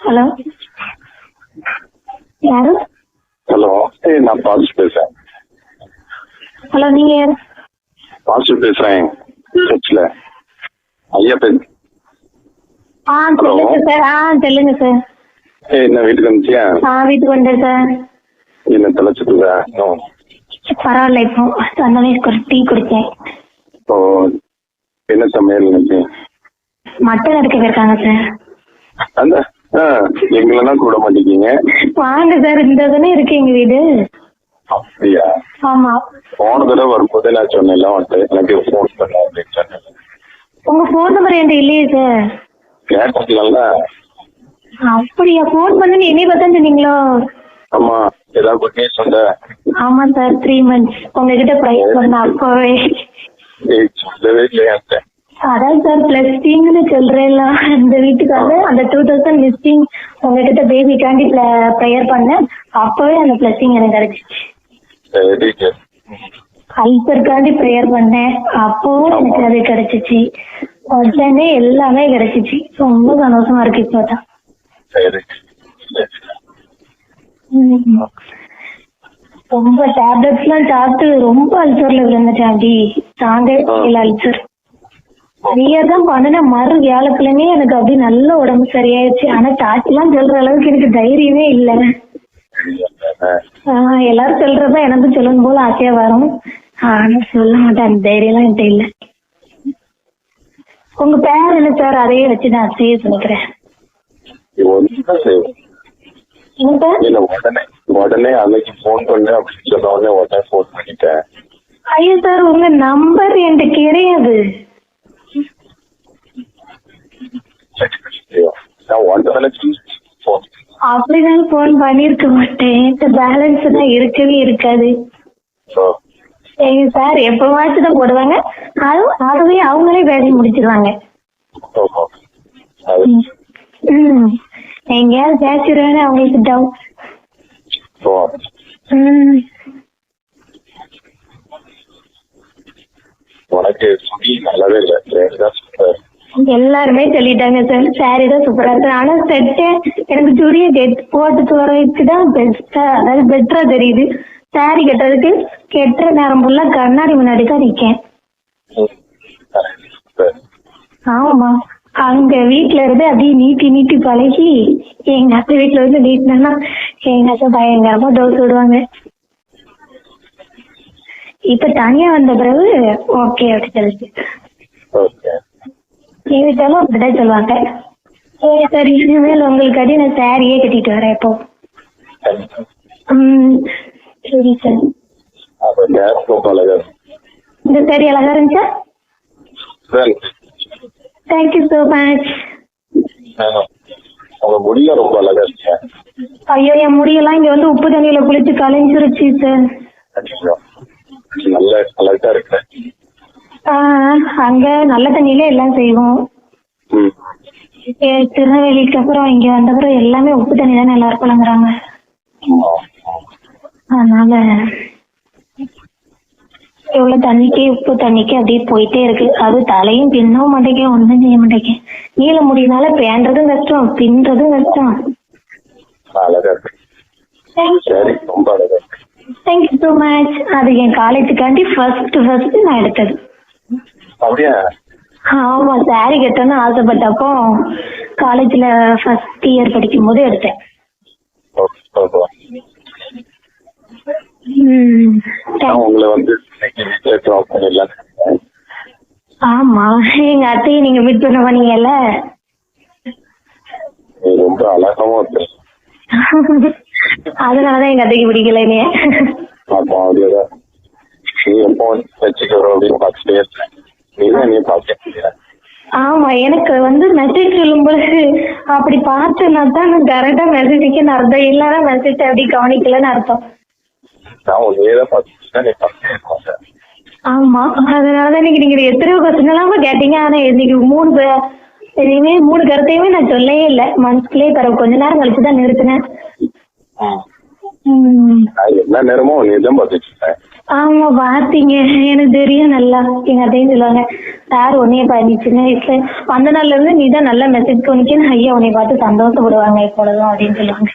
Hello யாரு hello நான் பாசு பேசுறேன். ஹலோ நீங்க யாரு? பாசு பேசுறேன். சர்ச்சில் ஐயா பேச ஆ சொல்லுங்க சார். ஆ சொல்லுங்க சார். ஏய் என்ன வீட்டுக்கு வந்துச்சியா ஆ வீட்டுக்கு வந்தேன் சார். என்ன தலைச்சிட்டுதா பரவாயில்ல இப்போ வந்தோடனே ஒரு டீ குடிச்சேன். இப்போ என்ன சமையல் மட்டன் எடுக்க போயிருக்காங்க சார். அந்த எங்களெல்லாம் கூட மாட்டேங்கிங்க வாங்க சார் இந்த தானே இருக்கு எங்க வீடு. அப்படியா? ஆமா. போன தடவை வரும்போதே நான் சொன்னேன்ல வந்துட்டு எனக்கு ஃபோன் பண்ண அப்படின்னு சொன்னேன். உங்க ஃபோன் நம்பர் என்கிட்ட இல்லையே சார். கேட்டதுனால அப்படியா? ஃபோன் பண்ணி என்னைய பார்த்தா சொன்னீங்களோ? ஆமா ஏதாவது குட் நியூஸ் வந்த ஆமா சார் த்ரீ மந்த்ஸ் உங்ககிட்ட ப்ரைஸ் பண்ண அப்பவே. சொல்லவே இல்லையான்ட்டேன் அதான் சார் பிளஸ்டிங்னு சொல்றேன்ல அந்த வீட்டுக்காக. அந்த டூ தௌசண்ட் மிஸ்டிங் உங்ககிட்ட பேபிக்காண்டி ப்ரேயர் பண்ணேன். அப்பவே அந்த பிளஸ்டிங் எனக்கு கிடைச்சிச்சு. சரி சரி. அல்பருக்காண்டி ப்ரேயர் பண்ணேன். அப்போ எனக்கு அது கிடைச்சிச்சு. உடனே எல்லாமே கிடைச்சிச்சு. ரொம்ப சந்தோஷமா இருக்கு இப்போதான். ரொம்ப டேப்லெட்ஸ் எல்லாம் சாப்பிட்டு ரொம்ப அல்சர்ல விழுந்துட்டேன் அப்படி தாங்க இல்ல அல்சர் ரியர் தான் பண்ணின மறு வியாழக்கிழமே எனக்கு அப்படி நல்ல உடம்பு சரியாயிடுச்சு. ஆனா சாட்சிலாம் சொல்ற அளவுக்கு எனக்கு தைரியமே இல்ல. எல்லாரும் சொல்றதா எனக்கும் சொல்லணும் போல ஆசையா வரும். ஆனா சொல்ல மாட்டேன். அந்த தைரியம்லாம் என்கிட்ட இல்ல. உங்க பேர் என்ன சார் அதையே வச்சு நான் செய்ய சொல்லிக்கிறேன் உடனே உடனே அன்னைக்கு ஃபோன் பண்ணு அப்படின்னு சொன்ன உடனே உடனே ஃபோன் பண்ணிட்டேன். ஐயோ சார் உங்க நம்பர் என்கிட்ட கிடையாது சரி ஐயோ, நான் ஒன்றை தானே ஃபோன் அப்படிதான் போன் பண்ணிருக்க மாட்டேன். பேலன்ஸ் தான் இருக்கவே இருக்காது. எங்க சார் எப்பவாச்சும் தான் போடுவாங்க. அதுவும் அதுவே அவங்களே பேசி முடிச்சிருவாங்க. எங்கேயாவது பேசிடுவேன்னு அவங்களுக்கு டவுட் உனக்கு நல்லாவே இல்லை. எல்லாருமே சொல்லிட்டாங்க சார் சாரி தான் சூப்பரா இருக்கு. ஆனா செட்டு எனக்கு சுரிய கெட் போட்டு வரதுக்கு தான் பெஸ்டா அதாவது பெட்டரா தெரியுது. சாரி கட்டுறதுக்கு கெட்டுற நேரம் ஃபுல்லா கண்ணாடி முன்னாடி தான் நிக்கேன். ஆமா அங்க வீட்ல இருந்து அப்படியே நீட்டி நீட்டி பழகி எங்க அத்தை வீட்ல வந்து நீட்டினா எங்க அத்தை பயங்கரமா டோஸ் விடுவாங்க. இப்ப தனியா வந்த பிறகு ஓகே அப்படி சொல்லிச்சு ஓகே எங்க வீட்டாலும் அப்படிதான் சொல்லுவாங்க. சரி சரி இனிமேல் உங்களுக்கு அடி நான் சாரியே கட்டிட்டு வரேன் இப்போ. சரி சார். இந்த சாரி. அழகா இருந்துச்சா? சார். தேங்க்யூ ஸோ மச் உங்க முடியும் ரொம்ப அழகா இருக்கு ஐயோ என் முடியெல்லாம் இங்க வந்து உப்பு தண்ணியில குளிச்சு கலைஞ்சிருச்சு சார் நல்ல அழகா இருக்கு? அங்க நல்ல தண்ணியில எல்லாம் செய்வோம். திருநெல்வேலிக்கு அப்புறம் இங்க வந்த அப்புறம் எல்லாமே உப்பு தண்ணி தானே எல்லாரும் புழங்குறாங்க ஆமா. அதனால இவ்வளவு தண்ணிக்கு உப்பு தண்ணிக்கு அப்படியே போயிட்டே இருக்கு. அது தலையும் பின்னவும் மாட்டேங்க ஒண்ணும் செய்ய மாட்டேங்க நீள முடியினால பேன்றதும் கஷ்டம் பின்றதும் கஷ்டம். தேங்க்யூ ஸோ மச் அது என் காலேஜுக்காண்டி ஃபர்ஸ்ட் ஃபர்ஸ்ட் நான் எடுத்தது. அப்படியா? ஆமா சாரி கட்டணும்னு ஆசைப்பட்டப்போ காலேஜ்ல ஃபர்ஸ்ட் இயர் படிக்கும் போது எடுத்தேன் உங்களை வந்து ஆமா எங்க அத்தையை நீங்க மீட் பண்ண பண்ணீங்கல்ல நீ ரொம்ப அழகாவும் அதனாலதான் எங்க அத்தைக்கு பிடிக்கல நீ எப்போ வந்து வச்சுக்க வரும் அப்படின்னு பார்த்துட்டே பார்க்க ஆமா எனக்கு வந்து மெசேஜ் சொல்லும் பொழுது அப்படி பார்த்தேன்னா தான் நான் கரெக்டா மெசேஜ்க்கு அர்த்தம். இல்லைன்னா மெசேஜ் அப்படி கவனிக்கலன்னு அர்த்தம். ஆமா அதனாலதான் இன்னைக்கு நீங்க எத்தனையோ கொஸ்டின் எல்லாம் கேட்டீங்க. ஆனா இன்னைக்கு மூணு எதையுமே மூணு கருத்தையுமே நான் சொல்லவே இல்லை. மனசுக்குள்ளே பிறகு கொஞ்ச நேரம் கழிச்சு தான் நிறுத்தினேன். எல்லா நேரமும் நீ தான் இருக்கேன் ஆமா பாத்தீங்க. எனக்கு தெரியும் நல்லா எங்க அத்தையும் சொல்லுவாங்க. சார் உன்னைய பாரு சின்ன வயசுல வந்த நாள்ல இருந்து நீ தான் நல்லா மெசேஜ் பண்ணிக்கன்னு ஐயா உன்னை பார்த்து சந்தோஷப்படுவாங்க இப்பொழுதும் அப்படின்னு சொல்லுவாங்க.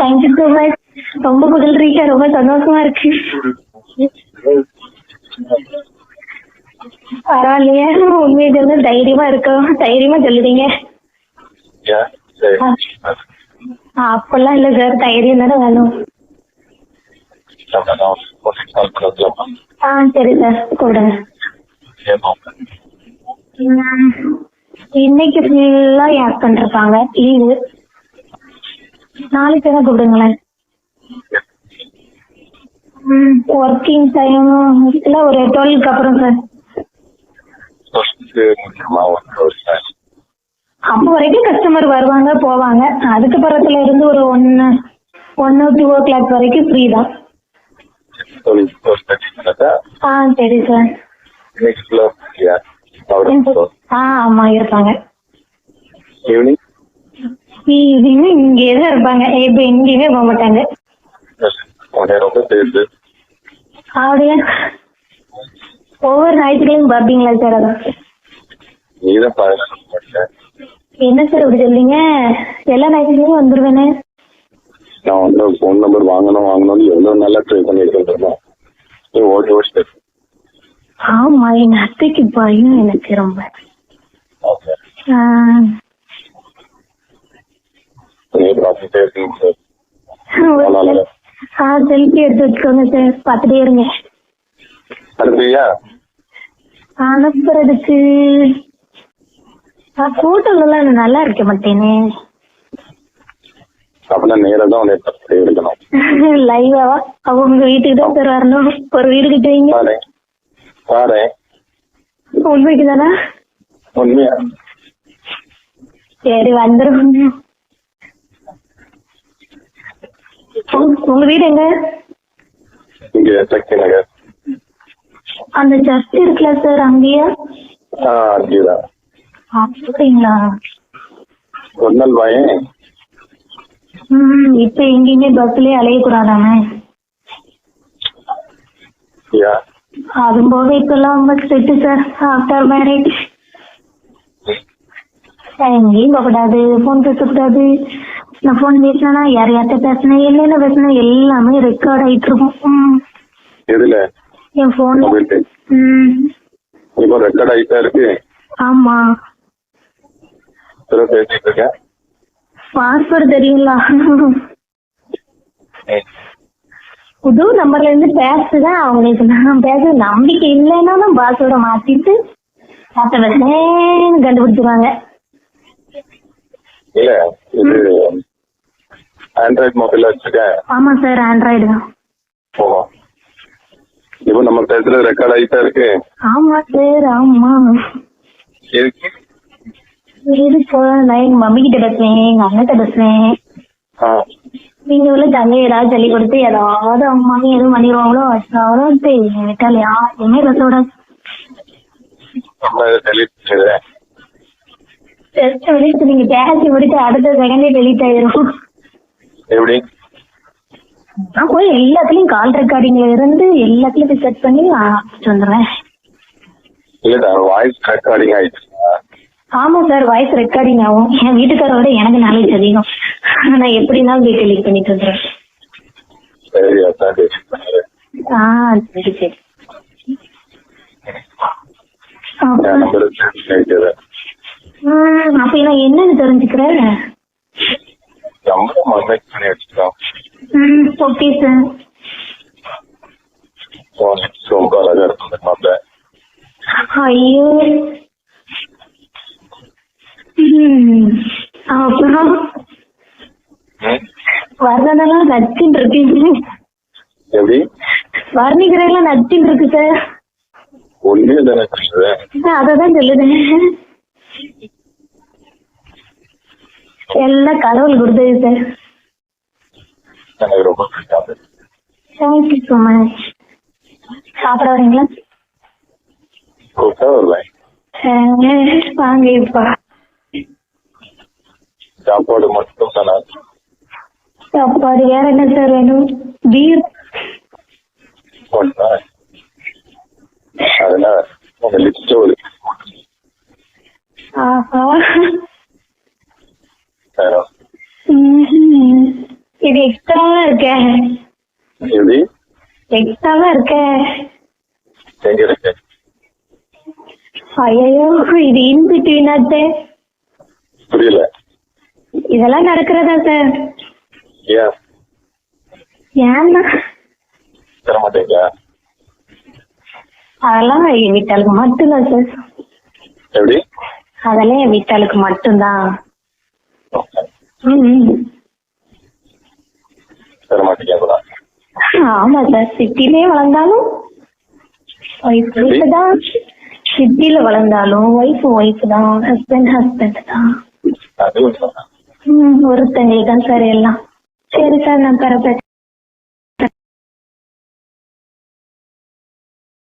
தேங்க்யூ ஸோ மச் ரொம்ப புகழ்றீங்க ரொம்ப சந்தோஷமா இருக்கு. பரவாயில்லையே. உண்மையை சொல்லி தைரியமா இருக்கோம் தைரியமா சொல்லுறீங்க அப்பெல்லாம் இல்ல சார் தைரியம் தானே வேணும். ஆ சரி சார் கூப்பிடுங்க. இன்னைக்கு ஃபுல்லா என் ஹஸ்பண்ட் இருப்பாங்க லீவு. நாளைக்கு தான் கூப்பிடுங்களேன். ஒர்க்கிங் டைம் இல்ல ஒரு டுவெல்க்கு அப்புறம் சார் சொல்லிட்டு முடியுமா ஒரு சார் அப்போ வரைக்கும் கஸ்டமர் வருவாங்க போவாங்க. அதுக்கு பக்கத்துல இருந்து ஒரு ஒன்னு ஒன்னு டூ ஓ கிளாக் வரைக்கும் ஃப்ரீ தான். ஆ? சரி சார் ஆ ஆமா இருப்பாங்க. ஈவினிங் ஈவினிங் இங்கே தான் இருப்பாங்க. இப்ப எங்கேயுமே போக மாட்டாங்க. அப்படியே? ஒவ்வொரு ஞாயிற்றுக்கிழமையும் பார்ப்பீங்களா சார் அதான் என்ன சார் இப்படி சொல்றீங்க? எல்லா ஞாயிற்றுக்கிழமையும் வந்துருவேனே. நான் வந்து ஃபோன் நம்பர் வாங்கணும் வாங்கணும்னு எவ்வளவு நல்லா ட்ரை ஓடி ஓடி பேசு ஆமா எங்க அத்தைக்கு பயம் எனக்கு ரொம்ப. செல்ஃபி எடுத்து வச்சுக்கோங்க சார் பார்த்துட்டே இருங்க. அனுப்புவியா அனுப்புறதுக்கு போட்டோல எல்லாம் நல்லா இருக்க மாட்டேனே. நேரா தான் உன்னை லைவாவா அவ உங்க வீட்டுக்கு தான் வரணும். ஒரு வீடு கிட்டுவீங்க? பாரு உண்மைக்கு தானே உண்மையா? சரி வந்துரும். உங்க- உங்க வீடு எங்க? இங்க சக்தி நகர். அந்த சர்ச் இருக்குல்ல சார் அங்கேயா? அங்கேதான். அப்படிங்களா? ஒரு நாள் வாயேன் ம் இப்ப எங்கேயுமே பஸ்லயே அலையக்கூடாதாமே யா. அதுவும் போக இப்பெல்லாம் ரொம்ப ஸ்ட்ரிக்ட் சார் ஆஃப்டர் மேரேஜ் எங்கேயும் போகக்கூடாது ஃபோன் பேசக்கூடாது. நான் ஃபோன் பேசினா யார் யார்கிட்ட பேசினேன் என்னென்ன பேசினேன் எல்லாமே ரெக்கார்ட் ஆயிட்டு இருக்கும். எதுல? என் போன்ல இப்போ ரெக்கார்ட் ஆயிட்டா இருக்கு? ஆமா. பேசிட்டு இருக்கேன் பாஸ்வேர்டு தெரியுங்களா புது நம்பர்ல இருந்து பேசுதான் அவங்களுக்கு நான் பேச நம்பிக்கை இல்லைன்னாலும் பாஸ்வேர்டை மாத்திட்டு மத்த பேசுறேன்னு கண்டுபிடிச்சிருவாங்க. இல்ல இது ஆண்ட்ராய்ட் மொபைல் வச்சிருக்கேன் ஆமா சார் ஆண்ட்ராய்டு தான். இப்போ நம்ம பேசுறது ரெக்கார்ட் ஆகிட்டா இருக்கு. ஆமா சார் ஆமா. இது போல நான் எங்க மம்மி கிட்ட பேசுவேன் எங்க அண்ணகிட்ட பேசுவேன் ஆ. நீங்க உள்ள தங்கை ஏதாவது சொல்லி கொடுத்து ஏதாவது அவங்க மம்மி எதுவும் பண்ணிடுவாங்களோ அவ்வளோ விட்டால் யாருமே பேச விடாது நீங்க பேசி முடிச்சு அடுத்த செகண்டே டெலீட் ஆயிரும். எப்படி? நான் போய் எல்லாத்துலயும் கால் ரெக்கார்டிங்ல இருந்து எல்லாத்துலயும் போய் செட் பண்ணி வந்துடுவேன் இல்லடா வாய்ஸ் ரெக்கார்டிங் ஆயிடுச்சு ஆமா சார் வாய்ஸ் ரெக்கார்டிங் ஆகும். என் வீட்டுக்காரோட எனக்கு நாலேஜ் அதிகம். நான் எப்படினாலும் போய் டெலீட் பண்ணிட்டு வந்துடுறேன். சரி அதான் delete பண்ணிடுறேன் ஆ சரி அப்ப நான் என்னன்னு தெரிஞ்சுக்கிறேன். ம் ஓகே சார் ரொம்ப அழகா இருக்கும் மாப்பிள்ள ஐயோ அப்புறம்? வர்ணனெல்லாம் நச்சுன்னு இருக்கு எப்படி? நச்சுன்னு இருக்கு சார் ஒண்ணுமே தானே அததான் சொல்லுதேன். எல்லாம் கடவுள் கொடுத்தது சார் எனக்கு ரொம்ப பிடிக்காது தேங்க்யூ ஸோ மச் சாப்பிட வரீங்களா கூப்பிட்டா வருவேன். அஹ் வாங்க இப்பா. சாப்பாடு மட்டும் தானே? சாப்பாடு வேற என்ன சார் வேணும்? பீர். அதனால உங்க லிஸ்ட் ஒரு ஆஹா வேற ம்ஹும். இது எக்ஸ்ட்ராவா இருக்க. எப்படி எக்ஸ்ட்ராவா இருக்க. எங்க இருக்கு? ஐயோ இது இன் பிட்வீனாச்சே புரியல. இதெல்லாம் நடக்கிறதா சார் ஏன்? ஏன்னா? தர மாட்டீங்க அதெல்லாம் என் வீட்டாளுக்கு மட்டும்தான் சார் எப்படி? அதெல்லாம் என் வீட்டாளுக்கு மட்டும்தான். ம். தர மாட்டீங்களா ஆமா சார். சிட்டிலே வளர்ந்தாலும் ஒய்ஃப் தான். சிட்டில வளர்ந்தாலும் ஒய்ஃப் ஒய்ஃப் தான். ஹஸ்பண்ட் ஹஸ்பண்ட் தான். ஒருத்தங்களுக்கு தான் சார் எல்லாம். சரி சார் நான் தரப்பேன்